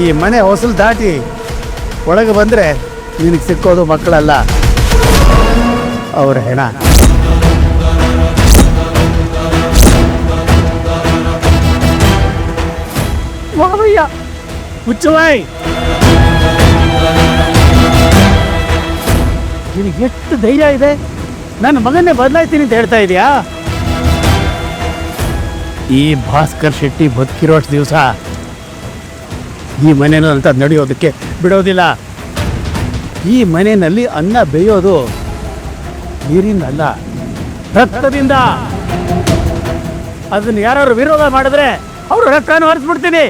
ಈ ಮನೆ ಹೊಸಲು ದಾಟಿ ಒಳಗೆ ಬಂದರೆ ನಿನಗೆ ಸಿಕ್ಕೋದು ಮಕ್ಕಳಲ್ಲ. ಅವ್ರ ಹೆಣ. ಮಾವಯ್ಯ. ಹುಚ್ಚುವಾಯ್ ನಿನಗೆ ಎಷ್ಟು ಧೈರ್ಯ ಇದೆ? ನನ್ನ ಮಗನ್ನೇ ಬದಲಾಯ್ತೀನಿ ಅಂತ ಹೇಳ್ತಾ ಇದೀಯಾ? ಈ ಭಾಸ್ಕರ್ ಶೆಟ್ಟಿ ಬದುಕಿರೋಷ್ಟು ದಿವಸ ಈ ಮನೆಯೋ ಅಂತ ನಡೆಯೋದಕ್ಕೆ ಬಿಡೋದಿಲ್ಲ. ಈ ಮನೆಯಲ್ಲಿ ಅನ್ನ ಬೇಯೋದು ನೀರಿನಲ್ಲ ರಕ್ತದಿಂದ. ಅದನ್ನು ಯಾರು ವಿರೋಧ ಮಾಡಿದ್ರೆ ಅವರು ರಕ್ತನ ಹರಿಸ್ಬಿಡ್ತೀನಿ.